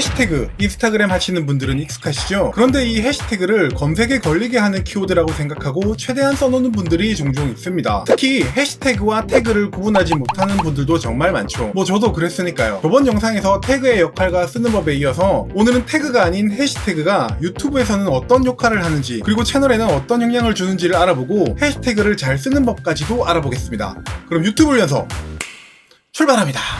해시태그, 인스타그램 하시는 분들은 익숙하시죠? 그런데 이 해시태그를 검색에 걸리게 하는 키워드라고 생각하고 최대한 써놓는 분들이 종종 있습니다. 특히 해시태그와 태그를 구분하지 못하는 분들도 정말 많죠. 뭐 저도 그랬으니까요. 저번 영상에서 태그의 역할과 쓰는 법에 이어서 오늘은 태그가 아닌 해시태그가 유튜브에서는 어떤 역할을 하는지 그리고 채널에는 어떤 영향을 주는지를 알아보고 해시태그를 잘 쓰는 법까지도 알아보겠습니다. 그럼 유튜브 연서 출발합니다.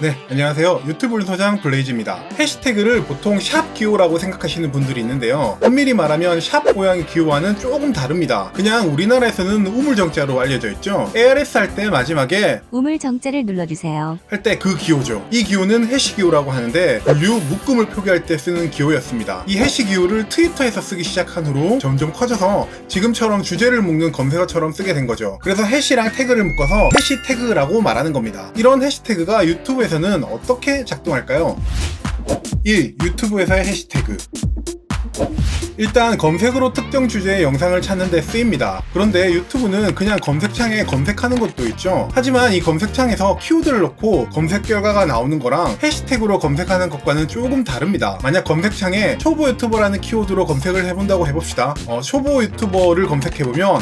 네, 안녕하세요. 유튜브 소장 블레이즈입니다. 해시태그를 보통 샵 기호라고 생각하시는 분들이 있는데요. 엄밀히 말하면 샵 모양의 기호와는 조금 다릅니다. 그냥 우리나라에서는 우물정자로 알려져 있죠. ARS 할 때 마지막에 우물 정자를 눌러주세요. 할 때 그 기호죠. 이 기호는 해시 기호라고 하는데 분류 묶음을 표기할 때 쓰는 기호였습니다. 이 해시 기호를 트위터에서 쓰기 시작한 후로 점점 커져서 지금처럼 주제를 묶는 검색어처럼 쓰게 된 거죠. 그래서 해시랑 태그를 묶어서 해시태그라고 말하는 겁니다. 이런 해시태그가 유튜브에서 는 어떻게 작동할까요? 1. 유튜브에서의 해시태그 일단 검색으로 특정 주제의 영상을 찾는 데 쓰입니다. 그런데 유튜브는 그냥 검색창에 검색하는 것도 있죠. 하지만 이 검색창에서 키워드를 넣고 검색 결과가 나오는 거랑 해시태그로 검색하는 것과는 조금 다릅니다. 만약 검색창에 초보 유튜버라는 키워드로 검색을 해본다고 해봅시다. 어, 초보 유튜버를 검색해보면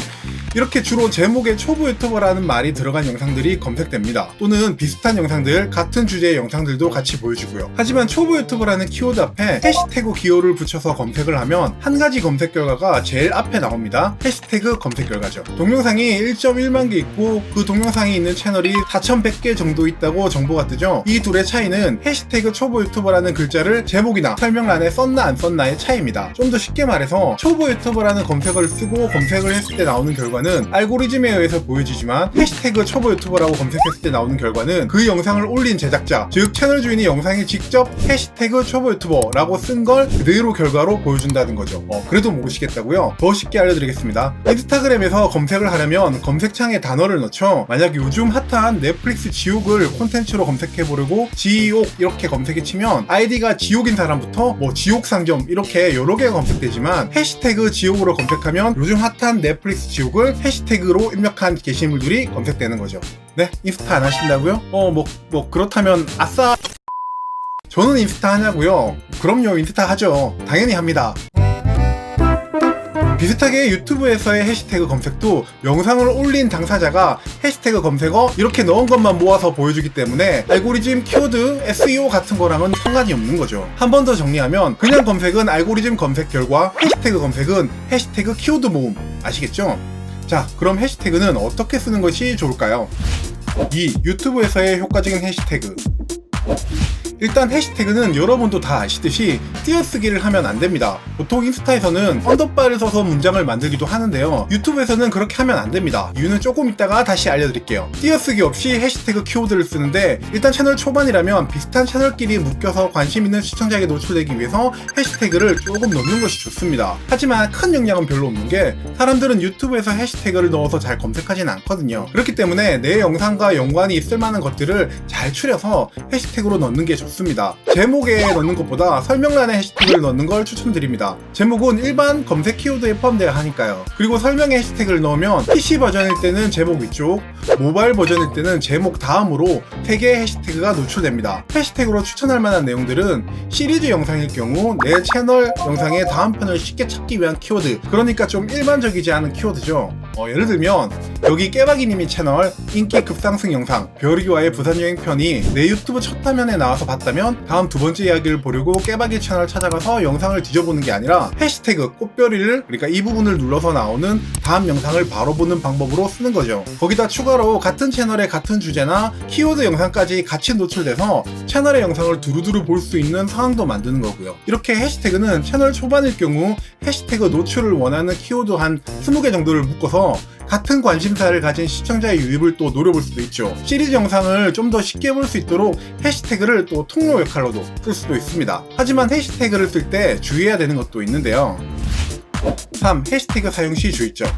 이렇게 주로 제목에 초보 유튜버라는 말이 들어간 영상들이 검색됩니다. 또는 비슷한 영상들, 같은 주제의 영상들도 같이 보여주고요. 하지만 초보 유튜버라는 키워드 앞에 해시태그 기호를 붙여서 검색을 하면 한 가지 검색 결과가 제일 앞에 나옵니다. 해시태그 검색 결과죠. 동영상이 1.1만 개 있고 그 동영상이 있는 채널이 4,100개 정도 있다고 정보가 뜨죠. 이 둘의 차이는 해시태그 초보 유튜버라는 글자를 제목이나 설명란에 썼나 안 썼나의 차이입니다. 좀 더 쉽게 말해서 초보 유튜버라는 검색어를 쓰고 검색을 했을 때 나오는 결과 는 알고리즘에 의해서 보여지지만 해시태그 초보 유튜버라고 검색했을 때 나오는 결과는 그 영상을 올린 제작자, 즉 채널 주인이 영상에 직접 해시태그 초보 유튜버라고 쓴 걸 그대로 결과로 보여준다는 거죠. 어, 그래도 모르시겠다고요? 더 쉽게 알려드리겠습니다. 인스타그램에서 검색을 하려면 검색창에 단어를 넣죠. 만약 요즘 핫한 넷플릭스 지옥을 콘텐츠로 검색해보려고 지옥 이렇게 검색해 치면 아이디가 지옥인 사람부터 뭐 지옥 상점 이렇게 여러 개가 검색되지만 해시태그 지옥으로 검색하면 요즘 핫한 넷플릭스 지옥을 해시태그로 입력한 게시물들이 검색되는 거죠. 네? 인스타 안 하신다고요? 어, 뭐, 뭐, 그렇다면, 아싸! 저는 인스타 하냐고요? 그럼요, 인스타 하죠. 당연히 합니다. 비슷하게 유튜브에서의 해시태그 검색도 영상을 올린 당사자가 해시태그 검색어 이렇게 넣은 것만 모아서 보여주기 때문에 알고리즘, 키워드, SEO 같은 거랑은 상관이 없는 거죠. 한 번 더 정리하면 그냥 검색은 알고리즘 검색 결과, 해시태그 검색은 해시태그 키워드 모음. 아시겠죠? 자, 그럼 해시태그는 어떻게 쓰는 것이 좋을까요? 2. 유튜브에서의 효과적인 해시태그. 일단 해시태그는 여러분도 다 아시듯이 띄어쓰기를 하면 안 됩니다. 보통 인스타에서는 언더바를 써서 문장을 만들기도 하는데요. 유튜브에서는 그렇게 하면 안 됩니다. 이유는 조금 이따가 다시 알려드릴게요. 띄어쓰기 없이 해시태그 키워드를 쓰는데 일단 채널 초반이라면 비슷한 채널끼리 묶여서 관심 있는 시청자에게 노출되기 위해서 해시태그를 조금 넣는 것이 좋습니다. 하지만 큰 영향은 별로 없는 게 사람들은 유튜브에서 해시태그를 넣어서 잘 검색하진 않거든요. 그렇기 때문에 내 영상과 연관이 있을 만한 것들을 잘 추려서 해시태그로 넣는 게 좋습니다. 제목에 넣는 것보다 설명란에 해시태그를 넣는 걸 추천드립니다. 제목은 일반 검색 키워드에 포함되어야 하니까요. 그리고 설명에 해시태그를 넣으면 PC 버전일 때는 제목 위쪽, 모바일 버전일 때는 제목 다음으로 3개의 해시태그가 노출됩니다. 해시태그로 추천할 만한 내용들은 시리즈 영상일 경우 내 채널 영상의 다음 편을 쉽게 찾기 위한 키워드 그러니까 좀 일반적이지 않은 키워드죠. 어, 예를 들면 여기 깨박이님이 채널 인기 급상승 영상 별이와의 부산 여행 편이 내 유튜브 첫 화면에 나와서 봤다면 다음 두 번째 이야기를 보려고 깨박이 채널 찾아가서 영상을 뒤져보는 게 아니라 해시태그 꽃별이를 그러니까 이 부분을 눌러서 나오는 다음 영상을 바로 보는 방법으로 쓰는 거죠. 거기다 추가로 같은 채널의 같은 주제나 키워드 영상까지 같이 노출돼서 채널의 영상을 두루두루 볼 수 있는 상황도 만드는 거고요. 이렇게 해시태그는 채널 초반일 경우 해시태그 노출을 원하는 키워드 한 20개 정도를 묶어서 같은 관심사를 가진 시청자의 유입을 또 노려볼 수도 있죠. 시리즈 영상을 좀 더 쉽게 볼 수 있도록 해시태그를 또 통로 역할로도 쓸 수도 있습니다. 하지만 해시태그를 쓸 때 주의해야 되는 것도 있는데요. 3. 해시태그 사용 시 주의점.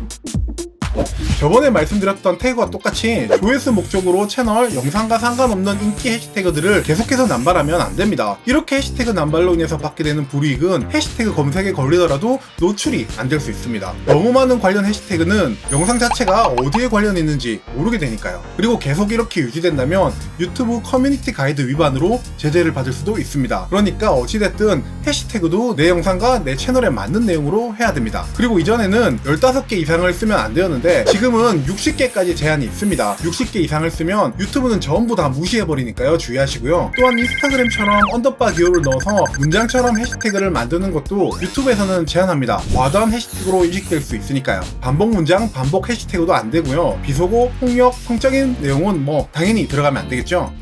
저번에 말씀드렸던 태그와 똑같이 조회수 목적으로 채널 영상과 상관없는 인기 해시태그들을 계속해서 남발하면 안 됩니다. 이렇게 해시태그 남발로 인해서 받게 되는 불이익은 해시태그 검색에 걸리더라도 노출이 안 될 수 있습니다. 너무 많은 관련 해시태그는 영상 자체가 어디에 관련 있는지 모르게 되니까요. 그리고 계속 이렇게 유지된다면 유튜브 커뮤니티 가이드 위반으로 제재를 받을 수도 있습니다. 그러니까 어찌됐든 해시태그도 내 영상과 내 채널에 맞는 내용으로 해야 됩니다. 그리고 이전에는 15개 이상을 쓰면 안 되었는데 지금 은 60개까지 제한이 있습니다. 60개 이상을 쓰면 유튜브는 전부 다 무시해버리니까요. 주의하시고요. 또한 인스타그램처럼 언더바 기호를 넣어서 문장처럼 해시태그를 만드는 것도 유튜브에서는 제한합니다. 과도한 해시태그로 인식될 수 있으니까요. 반복 문장, 반복 해시태그도 안 되고요. 비속어, 폭력, 성적인 내용은 뭐 당연히 들어가면 안 되겠죠.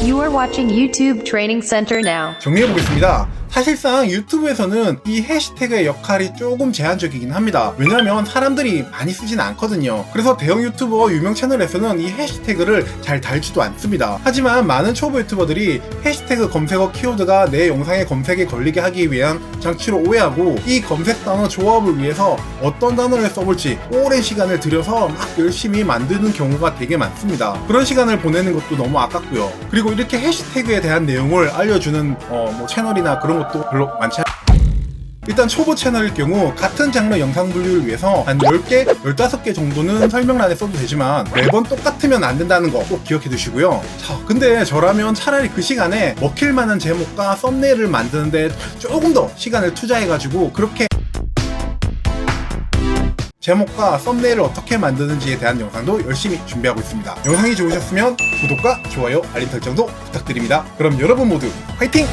You are watching YouTube Training Center now. 정리해 보겠습니다. 사실상 유튜브에서는 이 해시태그의 역할이 조금 제한적이긴 합니다. 왜냐면 사람들이 많이 쓰진 않거든요. 그래서 대형 유튜버 유명 채널에서는 이 해시태그를 잘 달지도 않습니다. 하지만 많은 초보 유튜버들이 해시태그 검색어 키워드가 내 영상의 검색에 걸리게 하기 위한 장치로 오해하고 이 검색 단어 조합을 위해서 어떤 단어를 써볼지 오랜 시간을 들여서 막 열심히 만드는 경우가 되게 많습니다. 그런 시간을 보내는 것도 너무 아깝고요. 그리고 이렇게 해시태그에 대한 내용을 알려주는 어, 뭐 채널이나 그런 것도 별로 많지 않 일단 초보 채널일 경우 같은 장르 영상 분류를 위해서 한 10개, 15개 정도는 설명란에 써도 되지만 매번 똑같으면 안 된다는 거 꼭 기억해 두시고요. 자, 근데 저라면 차라리 그 시간에 먹힐 만한 제목과 썸네일을 만드는데 조금 더 시간을 투자해가지고 그렇게 제목과 썸네일을 어떻게 만드는지에 대한 영상도 열심히 준비하고 있습니다. 영상이 좋으셨으면 구독과 좋아요, 알림 설정도 부탁드립니다. 그럼 여러분 모두 화이팅!